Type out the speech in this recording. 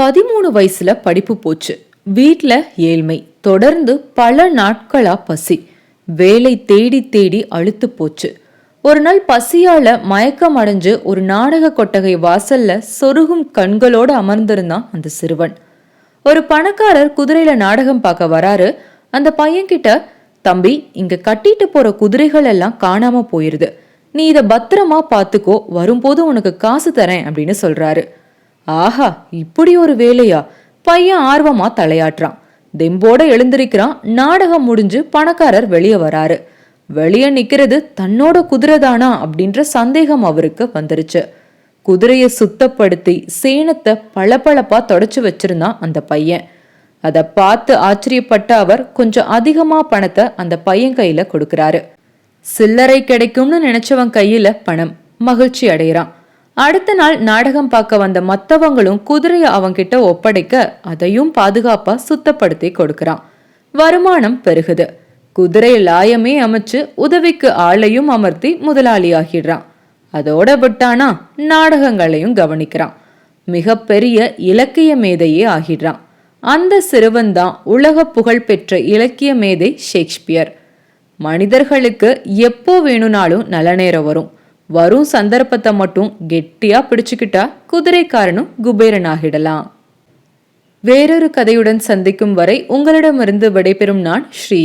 பதிமூணு வயசுல படிப்பு போச்சு. வீட்ல ஏழ்மை. தொடர்ந்து பல நாட்களா பசி. வேலை தேடி தேடி அழுத்து போச்சு. ஒரு நாள் பசியால மயக்கம் அடைஞ்சு ஒரு நாடக கொட்டகை வாசல்ல சொருகும் கண்களோடு அமர்ந்திருந்தான் அந்த சிறுவன். ஒரு பணக்காரர் குதிரையில நாடகம் பார்க்க வராரு. அந்த பையன்கிட்ட தம்பி இங்க கட்டிட்டு போற குதிரைகள் எல்லாம் காணாம போயிருது. நீ இத பத்திரமா பார்த்துக்கோ வரும்போது உனக்கு காசு தரேன் அப்படின்னு சொல்றாரு. ஆஹா இப்படி ஒரு வேலையா? பையன் ஆர்வமா தலையாட்டுறான். தெம்போட எழுந்திருக்கிறான். நாடகம் முடிஞ்சு பணக்காரர் வெளியே வராரு. வெளியே நிக்கிறது தன்னோட குதிரை தானா அப்படின்ற சந்தேகம் அவருக்கு வந்துருச்சு. குதிரையை சுத்தப்படுத்தி சேணத்தை பளபளப்பா தொடச்சு வச்சிருந்தான் அந்த பையன். அதை பார்த்து ஆச்சரியப்பட்ட அவர் கொஞ்சம் அதிகமா பணத்தை அந்த பையன் கையில கொடுக்கிறாரு. சில்லறை கிடைக்கும்னு நினைச்சவன் கையில பணம். மகிழ்ச்சி அடைகிறான். அடுத்த நாள் நாடகம் பார்க்க வந்த மத்தவங்களும் குதிரையை அவங்கிட்ட ஒப்படைக்க அதையும் பாதுகாப்பா சுத்தப்படுத்தி கொடுக்கறான். வருமானம் பெருகுது. குதிரை லாயமே அமைச்சு உதவிக்கு ஆளையும் அமர்த்தி முதலாளி ஆகிடுறான் அதோட விட்டானா நாடகங்களையும் கவனிக்கிறான். மிகப்பெரிய இலக்கிய மேதையே ஆகிடுறான். அந்த சிறுவன் தான் உலக புகழ்பெற்ற இலக்கிய மேதை ஷேக்ஸ்பியர். மனிதர்களுக்கு எப்போ வேணும்னாலும் நல்ல நேரம் வரும். வரும் சந்தர்ப்பத்தை மட்டும் கெட்டியா பிடிச்சுக்கிட்டா குதிரைக்காரனும் குபேரனாகிடலாம். வேறொரு கதையுடன் சந்திக்கும் வரை உங்களிடமிருந்து விடைபெறும் நான் ஸ்ரீ